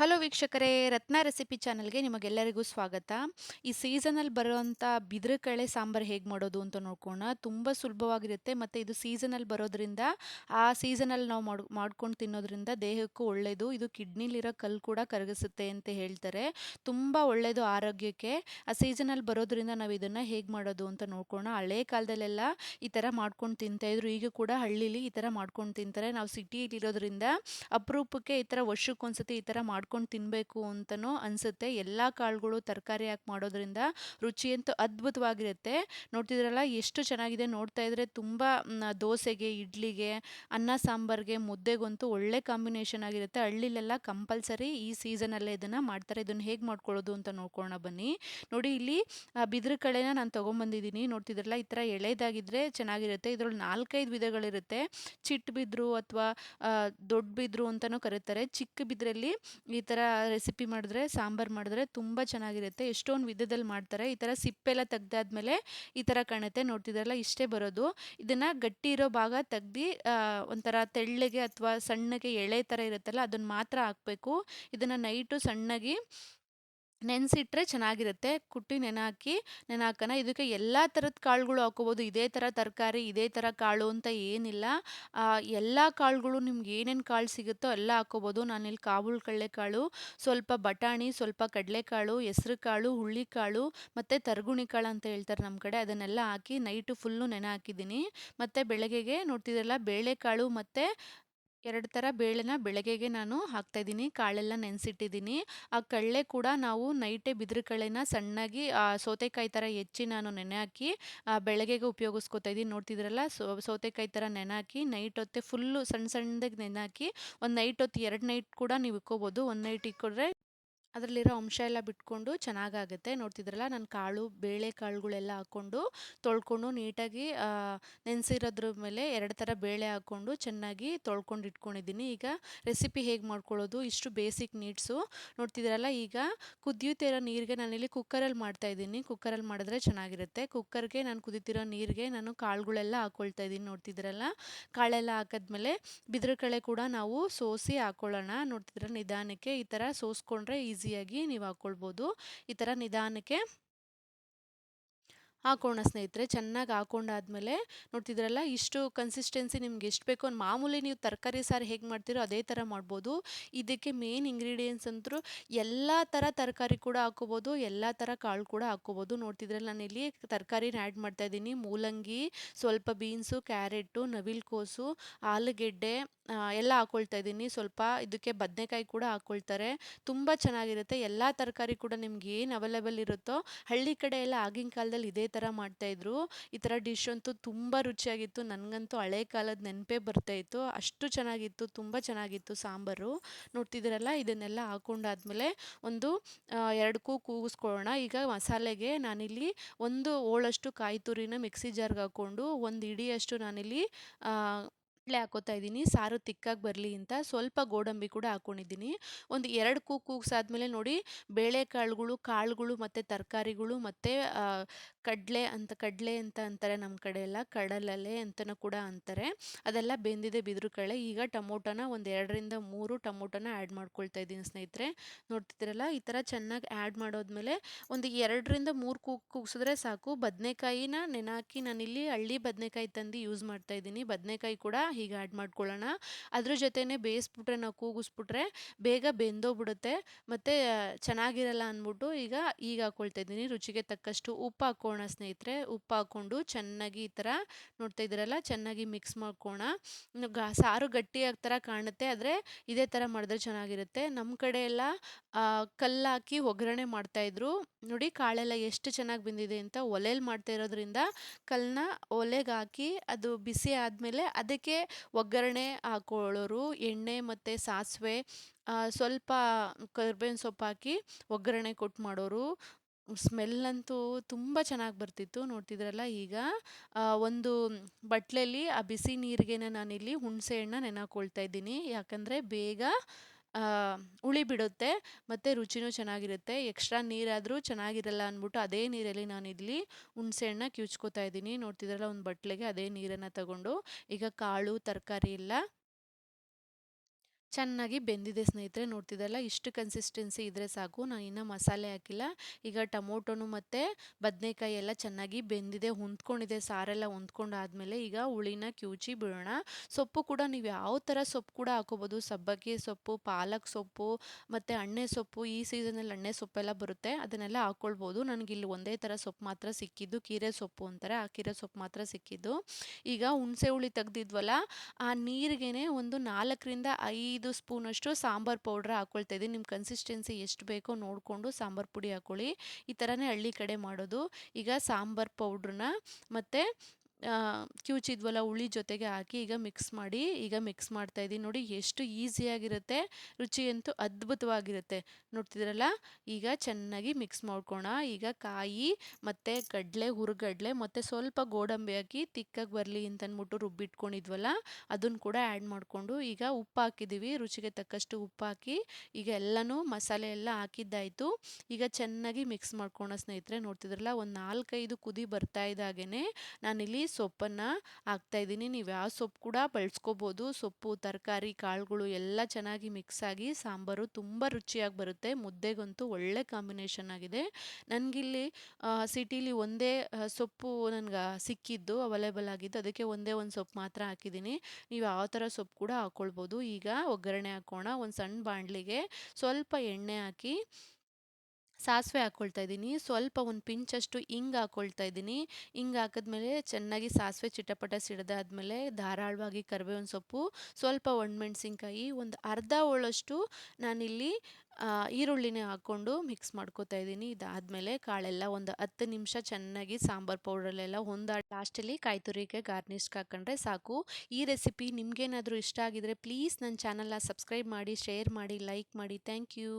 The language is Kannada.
ಹಲೋ ವೀಕ್ಷಕರೇ, ರತ್ನ ರೆಸಿಪಿ ಚಾನಲ್ಗೆ ನಿಮಗೆಲ್ಲರಿಗೂ ಸ್ವಾಗತ. ಈ ಸೀಸನಲ್ಲಿ ಬರುವಂಥ ಬಿದಿರುಕಳೆ ಸಾಂಬಾರು ಹೇಗೆ ಮಾಡೋದು ಅಂತ ನೋಡ್ಕೋಣ ತುಂಬ ಸುಲಭವಾಗಿರುತ್ತೆ ಮತ್ತು ಇದು ಸೀಸನಲ್ಲಿ ಬರೋದ್ರಿಂದ, ಆ ಸೀಸನಲ್ಲಿ ನಾವು ಮಾಡ್, ಮಾಡ್ಕೊಂಡು ತಿನ್ನೋದ್ರಿಂದ ದೇಹಕ್ಕೂ ಒಳ್ಳೆಯದು ಇದು ಕಿಡ್ನಿಲಿರೋ ಕಲ್ಲು ಕೂಡ ಕರಗಿಸುತ್ತೆ ಅಂತ ಹೇಳ್ತಾರೆ. ತುಂಬ ಒಳ್ಳೆಯದು ಆರೋಗ್ಯಕ್ಕೆ. ಆ ಸೀಸನಲ್ಲಿ ಬರೋದ್ರಿಂದ ನಾವು ಇದನ್ನು ಹೇಗೆ ಮಾಡೋದು ಅಂತ ನೋಡ್ಕೋಣ ಹಳೆ ಕಾಲದಲ್ಲೆಲ್ಲ ಈ ಥರ ಮಾಡ್ಕೊಂಡು ತಿಂತಾಯಿದ್ರು ಈಗ ಕೂಡ ಹಳ್ಳೀಲಿ ಈ ಥರ ಮಾಡ್ಕೊಂಡು ತಿಂತಾರೆ. ನಾವು ಸಿಟಿಲಿರೋದ್ರಿಂದ ಅಪರೂಪಕ್ಕೆ ಈ ಥರ ವರ್ಷಕ್ಕೊಂದ್ಸತಿ ಈ ಥರ ಮಾಡ್ಕೊಂಡು ತಿನ್ನಬೇಕು ಅಂತಲೂ ಅನಿಸುತ್ತೆ. ಎಲ್ಲ ಕಾಳುಗಳು ತರಕಾರಿ ಹಾಕಿ ಮಾಡೋದ್ರಿಂದ ರುಚಿಯಂತೂ ಅದ್ಭುತವಾಗಿರುತ್ತೆ. ನೋಡ್ತಿದ್ರಲ್ಲ, ಎಷ್ಟು ಚೆನ್ನಾಗಿದೆ ನೋಡ್ತಾ ಇದ್ರೆ ತುಂಬ ದೋಸೆಗೆ, ಇಡ್ಲಿಗೆ, ಅನ್ನ ಸಾಂಬಾರ್ಗೆ, ಮುದ್ದೆಗಂತೂ ಒಳ್ಳೆ ಕಾಂಬಿನೇಷನ್ ಆಗಿರುತ್ತೆ. ಹಳ್ಳಿಲೆಲ್ಲ ಕಂಪಲ್ಸರಿ ಈ ಸೀಸನಲ್ಲೇ ಇದನ್ನು ಮಾಡ್ತಾರೆ. ಇದನ್ನು ಹೇಗೆ ಮಾಡ್ಕೊಳ್ಳೋದು ಅಂತ ನೋಡ್ಕೊಳ್ಳೋಣ ಬನ್ನಿ. ನೋಡಿ ಇಲ್ಲಿ ಬಿದಿರು ಕಳೆನ ನಾನು ತೊಗೊಂಬಂದಿದ್ದೀನಿ. ನೋಡ್ತಿದ್ರಲ್ಲ, ಈ ಥರ ಎಳೆದಾಗಿದ್ದರೆ ಚೆನ್ನಾಗಿರುತ್ತೆ. ಇದರಲ್ಲಿ ನಾಲ್ಕೈದು ವಿಧಗಳಿರುತ್ತೆ. ಚಿಟ್ಟು ಬಿದ್ರು ಅಥವಾ ದೊಡ್ಡ ಬಿದ್ರು ಅಂತಲೂ ಕರೀತಾರೆ. ಚಿಕ್ಕ ಬಿದ್ರಲ್ಲಿ ಈ ಥರ ರೆಸಿಪಿ ಮಾಡಿದ್ರೆ, ಸಾಂಬಾರು ಮಾಡಿದ್ರೆ ತುಂಬ ಚೆನ್ನಾಗಿರುತ್ತೆ. ಎಷ್ಟೊಂದು ವಿಧದಲ್ಲಿ ಮಾಡ್ತಾರೆ. ಈ ಥರ ಸಿಪ್ಪೆಲ್ಲ ತೆಗ್ದಾದ್ಮೇಲೆ ಈ ಥರ ಕಾಣುತ್ತೆ. ನೋಡ್ತಿದ್ದಾರಲ್ಲ, ಇಷ್ಟೇ ಬರೋದು. ಇದನ್ನು ಗಟ್ಟಿ ಇರೋ ಭಾಗ ತೆಗ್ದು ಒಂಥರ ತೆಳ್ಳಗೆ ಅಥವಾ ಸಣ್ಣಗೆ ಎಳೆ ಥರ ಇರುತ್ತಲ್ಲ, ಅದನ್ನು ಮಾತ್ರ ಹಾಕಬೇಕು. ಇದನ್ನು ನೈಟು ಸಣ್ಣಗೆ ನೆನೆಸಿಟ್ರೆ ಚೆನ್ನಾಗಿರುತ್ತೆ. ಕುಟ್ಟಿ ನೆನೆ ನೆನಾಕೋಣ ಇದಕ್ಕೆ ಎಲ್ಲ ಥರದ ಕಾಳುಗಳು ಹಾಕೋಬೋದು ಇದೇ ಥರ ತರಕಾರಿ, ಇದೇ ಥರ ಕಾಳು ಅಂತ ಏನಿಲ್ಲ. ಎಲ್ಲ ಕಾಳುಗಳು ನಿಮ್ಗೆ ಏನೇನು ಕಾಳು ಸಿಗುತ್ತೋ ಎಲ್ಲ ಹಾಕೋಬೋದು ನಾನಿಲ್ಲಿ ಕಾಳು ಕಡಲೆಕಾಳು ಸ್ವಲ್ಪ ಬಟಾಣಿ, ಸ್ವಲ್ಪ ಕಡಲೆಕಾಳು, ಹೆಸ್ರು ಕಾಳು ಹುಳ್ಳಿಕಾಳು ಮತ್ತು ತರಗುಣಿ ಕಾಳು ಅಂತ ಹೇಳ್ತಾರೆ ನಮ್ಮ ಕಡೆ. ಅದನ್ನೆಲ್ಲ ಹಾಕಿ ನೈಟು ಫುಲ್ಲು ನೆನೆ ಹಾಕಿದ್ದೀನಿ ಮತ್ತು ಬೆಳಗ್ಗೆಗೆ ನೋಡ್ತಿದ್ರಲ್ಲ ಬೇಳೆಕಾಳು ಮತ್ತು ಎರಡು ಥರ ಬೇಳೆನ ಬೆಳಗ್ಗೆಗೆ ನಾನು ಹಾಕ್ತಾಯಿದ್ದೀನಿ. ಕಾಳೆಲ್ಲ ನೆನೆಸಿಟ್ಟಿದ್ದೀನಿ. ಆ ಕಡಲೆ ಕೂಡ ನಾವು ನೈಟೇ ಬಿದಿರು ಕಳೆನ ಸಣ್ಣಾಗಿ ಸೌತೆಕಾಯಿ ಥರ ಹೆಚ್ಚಿ ನಾನು ನೆನೆ ಹಾಕಿ ಬೆಳಗ್ಗೆಗೆ ಉಪಯೋಗಿಸ್ಕೊತಾ ಇದ್ದೀನಿ. ನೋಡ್ತಿದ್ರಲ್ಲ ಸೊ, ಸೌತೆಕಾಯಿ ಥರ ನೆನೆ ಹಾಕಿ, ನೈಟ್ ಹೊತ್ತೆ ಫುಲ್ಲು ಸಣ್ಣ ಸಣ್ಣದಾಗಿ ನೆನೆ ಹಾಕಿ, ಒಂದು ನೈಟ್ ಹೊತ್ತು, ಎರಡು ನೈಟ್ ಕೂಡ ನೀವು ಇಕ್ಕೋಬೋದು. ಒಂದು ನೈಟ್ ಇಕ್ಕೊಂಡ್ರೆ ಅದರಲ್ಲಿರೋ ಅಂಶ ಎಲ್ಲ ಬಿಟ್ಕೊಂಡು ಚೆನ್ನಾಗಾಗುತ್ತೆ. ನೋಡ್ತಿದ್ರಲ್ಲ, ನಾನು ಕಾಳು, ಬೇಳೆ ಕಾಳುಗಳೆಲ್ಲ ಹಾಕ್ಕೊಂಡು ತೊಳ್ಕೊಂಡು ನೀಟಾಗಿ ನೆನೆಸಿರೋದ್ರ ಮೇಲೆ ಎರಡು ಥರ ಬೇಳೆ ಹಾಕ್ಕೊಂಡು ಚೆನ್ನಾಗಿ ತೊಳ್ಕೊಂಡು ಇಟ್ಕೊಂಡಿದ್ದೀನಿ. ಈಗ ರೆಸಿಪಿ ಹೇಗೆ ಮಾಡ್ಕೊಳ್ಳೋದು, ಇಷ್ಟು ಬೇಸಿಕ್ ನೀಡ್ಸು. ನೋಡ್ತಿದ್ರಲ್ಲ, ಈಗ ಕುದಿಯುತ್ತಿರೋ ನೀರಿಗೆ ನಾನಿಲ್ಲಿ ಕುಕ್ಕರಲ್ಲಿ ಮಾಡ್ತಾಯಿದ್ದೀನಿ ಕುಕ್ಕರಲ್ಲಿ ಮಾಡಿದ್ರೆ ಚೆನ್ನಾಗಿರುತ್ತೆ. ಕುಕ್ಕರ್ಗೆ ನಾನು ಕುದಿತಿರೋ ನೀರಿಗೆ ನಾನು ಕಾಳುಗಳೆಲ್ಲ ಹಾಕ್ಕೊಳ್ತಾ ಇದ್ದೀನಿ. ನೋಡ್ತಿದ್ರಲ್ಲ, ಕಾಳೆಲ್ಲ ಹಾಕಿದ್ಮೇಲೆ ಬಿದಿರು ಕಳೆ ಕೂಡ ನಾವು ಸೋಸಿ ಹಾಕ್ಕೊಳ್ಳೋಣ ನೋಡ್ತಿದ್ರೆ ನಿಧಾನಕ್ಕೆ ಈ ಥರ ಸೋಸ್ಕೊಂಡ್ರೆ ಈಸಿ ಈಸಿಯಾಗಿ ನೀವು ಹಾಕ್ಕೊಳ್ಬೋದು ಈ ಥರ ನಿಧಾನಕ್ಕೆ ಹಾಕೋಣ ಸ್ನೇಹಿತರೆ. ಚೆನ್ನಾಗಿ ಹಾಕೊಂಡಾದ್ಮೇಲೆ ನೋಡ್ತಿದ್ರಲ್ಲ, ಇಷ್ಟು ಕನ್ಸಿಸ್ಟೆನ್ಸಿ ನಿಮ್ಗೆ ಎಷ್ಟು ಬೇಕೋ ಒಂದು ಮಾಮೂಲಿ ನೀವು ತರಕಾರಿ ಸಾರು ಹೇಗೆ ಮಾಡ್ತೀರೋ ಅದೇ ಥರ ಮಾಡ್ಬೋದು. ಇದಕ್ಕೆ ಮೇನ್ ಇಂಗ್ರೀಡಿಯೆಂಟ್ಸ್ ಅಂತೂ ಎಲ್ಲ ಥರ ತರಕಾರಿ ಕೂಡ ಹಾಕೋಬೋದು, ಎಲ್ಲ ಥರ ಕಾಳು ಕೂಡ ಹಾಕ್ಕೋಬೋದು ನೋಡ್ತಿದ್ರಲ್ಲ ಇಲ್ಲಿ ತರಕಾರಿನ ಆ್ಯಡ್ ಮಾಡ್ತಾಯಿದ್ದೀನಿ ಮೂಲಂಗಿ, ಸ್ವಲ್ಪ ಬೀನ್ಸು ಕ್ಯಾರೆಟು ನವಿಲುಕೋಸು, ಆಲೂಗೆಡ್ಡೆ ಎಲ್ಲ ಹಾಕ್ಕೊಳ್ತಾ ಇದ್ದೀನಿ. ಸ್ವಲ್ಪ ಇದಕ್ಕೆ ಬದನೆಕಾಯಿ ಕೂಡ ಹಾಕ್ಕೊಳ್ತಾರೆ ತುಂಬ ಚೆನ್ನಾಗಿರುತ್ತೆ. ಎಲ್ಲ ತರಕಾರಿ ಕೂಡ ನಿಮ್ಗೆ ಏನು ಅವೈಲೇಬಲ್ ಇರುತ್ತೋ, ಹಳ್ಳಿ ಕಡೆ ಎಲ್ಲ ಆಗಿನ ಕಾಲದಲ್ಲಿ ಇದೇ ಥರ ಮಾಡ್ತಾಯಿದ್ರು ಈ ಥರ ಡಿಶ್ ಅಂತೂ ತುಂಬ ರುಚಿಯಾಗಿತ್ತು. ನನಗಂತೂ ಹಳೆ ಕಾಲದ ನೆನಪೇ ಬರ್ತಾಯಿತ್ತು ಅಷ್ಟು ಚೆನ್ನಾಗಿತ್ತು, ತುಂಬ ಚೆನ್ನಾಗಿತ್ತು ಸಾಂಬಾರು. ನೋಡ್ತಿದ್ದೀರಲ್ಲ, ಇದನ್ನೆಲ್ಲ ಹಾಕೊಂಡಾದ್ಮೇಲೆ ಒಂದು ಎರಡಕ್ಕೂ ಕೂಗಿಸ್ಕೊಳ್ಳೋಣ. ಈಗ ಮಸಾಲೆಗೆ ನಾನಿಲ್ಲಿ ಒಂದು ಓಳಷ್ಟು ಕಾಯಿ ತುರಿನ ಮಿಕ್ಸಿ ಜಾರ್ಗೆ ಹಾಕ್ಕೊಂಡು, ಒಂದು ಇಡಿಯಷ್ಟು ನಾನಿಲ್ಲಿ ಕಡಲೆ ಹಾಕೋತಾ ಇದ್ದೀನಿ, ಸಾರು ತಿಕ್ಕಾಗಿ ಬರಲಿ ಅಂತ ಸ್ವಲ್ಪ ಗೋಡಂಬಿ ಕೂಡ ಹಾಕ್ಕೊಂಡಿದ್ದೀನಿ ಒಂದು ಎರಡು ಕೂಗು ಕೂಗ್ಸಾದ್ಮೇಲೆ ನೋಡಿ ಬೇಳೆಕಾಳುಗಳು, ಕಾಳುಗಳು ಮತ್ತು ತರಕಾರಿಗಳು ಮತ್ತು ಕಡಲೆ ಅಂತ ಕಡಲೆ ಅಂತ ಅಂತಾರೆ ನಮ್ಮ ಕಡೆ ಎಲ್ಲ ಕಡಲಲೆ ಅಂತಲೂ ಕೂಡ ಅಂತಾರೆ. ಅದೆಲ್ಲ ಬೆಂದಿದೆ ಬಿದಿರು ಕಳೆ ಈಗ ಟೊಮೊಟೊನ ಒಂದು ಎರಡರಿಂದ ಮೂರು ಟೊಮೊಟೊನ ಆ್ಯಡ್ ಮಾಡ್ಕೊಳ್ತಾ ಇದ್ದೀನಿ ಸ್ನೇಹಿತರೆ. ನೋಡ್ತಿದ್ದೀರಲ್ಲ, ಈ ಥರ ಚೆನ್ನಾಗಿ ಆ್ಯಡ್ ಮಾಡೋದ್ಮೇಲೆ ಒಂದು ಎರಡರಿಂದ ಮೂರು ಕೂಗು ಕೂಗ್ಸಿದ್ರೆ ಸಾಕು. ಬದನೆಕಾಯಿನ ನೆನಾಕಿ ನಾನಿಲ್ಲಿ ಹಳ್ಳಿ ಬದನೆಕಾಯಿ ತಂದು ಯೂಸ್ ಮಾಡ್ತಾ ಇದ್ದೀನಿ. ಬದನೆಕಾಯಿ ಕೂಡ ಹೀಗೆ ಆ್ಯಡ್ ಮಾಡ್ಕೊಳ್ಳೋಣ. ಅದ್ರ ಜೊತೆನೇ ಬೇಯಿಸ್ಬಿಟ್ರೆ ನಾವು ಕೂಗಿಸ್ಬಿಟ್ರೆ ಬೇಗ ಬೆಂದೋಗ್ಬಿಡುತ್ತೆ. ಮತ್ತು ಚೆನ್ನಾಗಿರಲ್ಲ ಅಂದ್ಬಿಟ್ಟು ಈಗ ಈಗ ಹಾಕ್ಕೊಳ್ತಾ ಇದ್ದೀನಿ. ರುಚಿಗೆ ತಕ್ಕಷ್ಟು ಉಪ್ಪು ಹಾಕೋಣ ಸ್ನೇಹಿತರೆ. ಉಪ್ಪು ಹಾಕ್ಕೊಂಡು ಚೆನ್ನಾಗಿ ಈ ಥರ ನೋಡ್ತಾ ಇದ್ದೀರಲ್ಲ, ಚೆನ್ನಾಗಿ ಮಿಕ್ಸ್ ಮಾಡ್ಕೋಣ. ಗ, ಸಾರು ಗಟ್ಟಿ ಥರ ಕಾಣುತ್ತೆ, ಆದರೆ ಇದೇ ಥರ ಮಾಡಿದ್ರೆ ಚೆನ್ನಾಗಿರುತ್ತೆ. ನಮ್ಮ ಕಡೆ ಎಲ್ಲ ಕಲ್ಲಾಕಿ ಒಗ್ಗರಣೆ ಮಾಡ್ತಾಯಿದ್ರು ನೋಡಿ ಕಾಳೆಲ್ಲ ಎಷ್ಟು ಚೆನ್ನಾಗಿ ಬಂದಿದೆ ಅಂತ ಒಲೆಯಲ್ಲಿ ಮಾಡ್ತಾ ಇರೋದ್ರಿಂದ ಕಲ್ಲನ್ನ ಒಲೆಗೆ ಹಾಕಿ ಅದು ಬಿಸಿ ಆದಮೇಲೆ ಅದಕ್ಕೆ ಒಗ್ಗರಣೆ ಹಾಕೊಳ್ಳೋರು, ಎಣ್ಣೆ ಮತ್ತು ಸಾಸಿವೆ ಸ್ವಲ್ಪ ಕರ್ಬೇವಿನ ಸೊಪ್ಪು ಹಾಕಿ ಒಗ್ಗರಣೆ ಕೊಟ್ಟು ಮಾಡೋರು. ಸ್ಮೆಲ್ ಅಂತೂ ತುಂಬ ಚೆನ್ನಾಗಿ ಬರ್ತಿತ್ತು ನೋಡ್ತಿದ್ರಲ್ಲ ಈಗ. ಒಂದು ಬಟ್ಲಲ್ಲಿ ಆ ಬಿಸಿ ನೀರಿಗೆ ನಾನಿಲ್ಲಿ ಹುಣಸೆ ಹಣ್ಣು ನೆನೆ ಇದ್ದೀನಿ. ಯಾಕಂದರೆ ಬೇಗ ಹುಳಿ ಬಿಡುತ್ತೆ, ಮತ್ತು ರುಚಿನೂ ಚೆನ್ನಾಗಿರುತ್ತೆ. ಎಕ್ಸ್ಟ್ರಾ ನೀರಾದರೂ ಚೆನ್ನಾಗಿರಲ್ಲ ಅಂದ್ಬಿಟ್ಟು ಅದೇ ನೀರಲ್ಲಿ ನಾನಿಲ್ಲಿ ಹುಣಸೆ ಹಣ್ಣ ಕಿವುಚ್ಕೋತಾ ಇದ್ದೀನಿ. ನೋಡ್ತಿದ್ರಲ್ಲ, ಒಂದು ಬಟ್ಟಲಿಗೆ ಅದೇ ನೀರನ್ನು ತಗೊಂಡು. ಈಗ ಕಾಳು, ತರಕಾರಿ ಎಲ್ಲ ಚೆನ್ನಾಗಿ ಬೆಂದಿದೆ ಸ್ನೇಹಿತರೆ ನೋಡ್ತಿದ್ದಲ್ಲ ಇಷ್ಟು ಕನ್ಸಿಸ್ಟೆನ್ಸಿ ಇದ್ದರೆ ಸಾಕು ನಾನು ಇನ್ನೂ ಮಸಾಲೆ ಹಾಕಿಲ್ಲ. ಈಗ ಟೊಮೊಟೊನು ಮತ್ತು ಬದನೆಕಾಯಿ ಎಲ್ಲ ಚೆನ್ನಾಗಿ ಬೆಂದಿದೆ, ಹೊಂದ್ಕೊಂಡಿದೆ, ಸಾರೆಲ್ಲ ಹೊಂದ್ಕೊಂಡಾದ್ಮೇಲೆ ಈಗ ಹುಳಿನ ಕ್ಯೂಚಿ ಬಿಡೋಣ. ಸೊಪ್ಪು ಕೂಡ ನೀವು ಯಾವ ಥರ ಸೊಪ್ಪು ಕೂಡ ಹಾಕೋಬೋದು. ಸಬ್ಬಕ್ಕಿ ಸೊಪ್ಪು, ಪಾಲಕ್ ಸೊಪ್ಪು, ಮತ್ತು ಅಣ್ಣೆ ಸೊಪ್ಪು, ಈ ಸೀಸನಲ್ಲಿ ಅಣ್ಣೆ ಸೊಪ್ಪೆಲ್ಲ ಬರುತ್ತೆ, ಅದನ್ನೆಲ್ಲ ಹಾಕ್ಕೊಳ್ಬೋದು ನನಗೆ ಇಲ್ಲಿ ಒಂದೇ ಥರ ಸೊಪ್ಪು ಮಾತ್ರ ಸಿಕ್ಕಿದ್ದು, ಕೀರೆ ಸೊಪ್ಪು ಅಂತಾರೆ ಆ ಕೀರೆ ಸೊಪ್ಪು ಮಾತ್ರ ಸಿಕ್ಕಿದ್ದು. ಈಗ ಹುಣಸೆ ಹುಳಿ ತೆಗ್ದಿದ್ವಲ್ಲ, ಆ ನೀರಿಗೇ ಒಂದು ನಾಲ್ಕರಿಂದ ಐದು ಐದು ಸ್ಪೂನಷ್ಟು ಸಾಂಬಾರು ಪೌಡ್ರ್ ಹಾಕ್ಕೊಳ್ತಾ ಇದ್ದೀನಿ. ನಿಮ್ಮ ಕನ್ಸಿಸ್ಟೆನ್ಸಿ ಎಷ್ಟು ಬೇಕೋ ನೋಡಿಕೊಂಡು ಸಾಂಬಾರು ಪುಡಿ ಹಾಕ್ಕೊಳ್ಳಿ ಈ ಥರನೇ ಹಳ್ಳಿ ಕಡೆ ಮಾಡೋದು. ಈಗ ಸಾಂಬಾರು ಪೌಡ್ರನ್ನ ಮತ್ತು ಕಿವುಚಿದ್ವಲ್ಲ ಹುಳಿ ಜೊತೆಗೆ ಹಾಕಿ ಈಗ ಮಿಕ್ಸ್ ಮಾಡಿ, ಈಗ ಮಿಕ್ಸ್ ಮಾಡ್ತಾ ಇದ್ದೀನಿ ನೋಡಿ ಎಷ್ಟು ಈಸಿಯಾಗಿರುತ್ತೆ ರುಚಿಯಂತೂ ಅದ್ಭುತವಾಗಿರುತ್ತೆ. ನೋಡ್ತಿದ್ರಲ್ಲ ಈಗ ಚೆನ್ನಾಗಿ ಮಿಕ್ಸ್ ಮಾಡ್ಕೋಣ. ಈಗ ಕಾಯಿ ಮತ್ತು ಕಡಲೆ, ಹುರುಗಡ್ಲೆ ಮತ್ತು ಸ್ವಲ್ಪ ಗೋಡಂಬಿ ಹಾಕಿ ತಿಕ್ಕಾಗಿ ಬರಲಿ ಅಂತಂದ್ಬಿಟ್ಟು ರುಬ್ಬಿಟ್ಕೊಂಡಿದ್ವಲ್ಲ ಅದನ್ನು ಕೂಡ ಆ್ಯಡ್ ಮಾಡಿಕೊಂಡು ಈಗ ಉಪ್ಪು ಹಾಕಿದ್ದೀವಿ ರುಚಿಗೆ ತಕ್ಕಷ್ಟು ಉಪ್ಪು ಹಾಕಿ ಈಗ ಎಲ್ಲನೂ ಮಸಾಲೆ ಎಲ್ಲ ಹಾಕಿದ್ದಾಯಿತು. ಈಗ ಚೆನ್ನಾಗಿ ಮಿಕ್ಸ್ ಮಾಡ್ಕೋಣ ಸ್ನೇಹಿತರೆ. ನೋಡ್ತಿದ್ರಲ್ಲ ಒಂದು ನಾಲ್ಕೈದು ಕುದಿ ಬರ್ತಾ ಇದ್ದಾಗೇ ನಾನಿಲ್ಲಿ ಸೊಪ್ಪನ್ನು ಹಾಕ್ತಾಯಿದ್ದೀನಿ ನೀವು ಯಾವ ಸೊಪ್ಪು ಕೂಡ ಬಳಸ್ಕೋಬೋದು. ಸೊಪ್ಪು, ತರಕಾರಿ, ಕಾಳುಗಳು ಎಲ್ಲ ಚೆನ್ನಾಗಿ ಮಿಕ್ಸ್ ಆಗಿ ಸಾಂಬಾರು ತುಂಬ ರುಚಿಯಾಗಿ ಬರುತ್ತೆ. ಮುದ್ದೆಗಂತೂ ಒಳ್ಳೆ ಕಾಂಬಿನೇಷನ್ ಆಗಿದೆ. ನನಗಿಲ್ಲಿ ಸಿಟೀಲಿ ಒಂದೇ ಸೊಪ್ಪು ನನಗೆ ಸಿಕ್ಕಿದ್ದು ಅವೈಲೇಬಲ್ ಆಗಿದ್ದು ಅದಕ್ಕೆ ಒಂದೇ ಒಂದು ಸೊಪ್ಪು ಮಾತ್ರ ಹಾಕಿದ್ದೀನಿ. ನೀವು ಯಾವ ಥರ ಸೊಪ್ಪು ಕೂಡ ಹಾಕ್ಕೊಳ್ಬೋದು ಈಗ ಒಗ್ಗರಣೆ ಹಾಕೋಣ. ಒಂದು ಸಣ್ಣ ಬಾಣಲಿಗೆ ಸ್ವಲ್ಪ ಎಣ್ಣೆ ಹಾಕಿ ಸಾಸಿವೆ ಹಾಕ್ಕೊಳ್ತಾ ಇದ್ದೀನಿ. ಸ್ವಲ್ಪ ಒಂದು ಪಿಂಚಷ್ಟು ಹಿಂಗೆ ಹಾಕ್ಕೊಳ್ತಾ ಇದ್ದೀನಿ. ಹಿಂಗೆ ಹಾಕಿದ್ಮೇಲೆ ಚೆನ್ನಾಗಿ ಸಾಸಿವೆ ಚಿಟಪಟ ಸಿಡ್ದಾದ್ಮೇಲೆ ಧಾರಾಳವಾಗಿ ಕರಿಬೇವಿನ ಸೊಪ್ಪು, ಸ್ವಲ್ಪ ಒಣಮೆಣ್ಸಿನ್ಕಾಯಿ, ಒಂದು ಅರ್ಧ ಹೋಳಷ್ಟು ನಾನಿಲ್ಲಿ ಈರುಳ್ಳಿನೇ ಹಾಕ್ಕೊಂಡು ಮಿಕ್ಸ್ ಮಾಡ್ಕೋತಾ ಇದ್ದೀನಿ. ಇದಾದಮೇಲೆ ಕಾಳೆಲ್ಲ ಒಂದು ಹತ್ತು ನಿಮಿಷ ಚೆನ್ನಾಗಿ ಸಾಂಬಾರು ಪೌಡ್ರಲ್ಲೆಲ್ಲ ಹೊಂದಾ ಲಾಸ್ಟಲ್ಲಿ ಕಾಯಿ ತುರಿಕೆ ಗಾರ್ನಿಷ್ಗೆ ಹಾಕೊಂಡ್ರೆ ಸಾಕು. ಈ ರೆಸಿಪಿ ನಿಮಗೇನಾದರೂ ಇಷ್ಟ ಆಗಿದರೆ ಪ್ಲೀಸ್ ನನ್ನ ಚಾನಲ್ನ ಸಬ್ಸ್ಕ್ರೈಬ್ ಮಾಡಿ, ಶೇರ್ ಮಾಡಿ, ಲೈಕ್ ಮಾಡಿ. Thank you.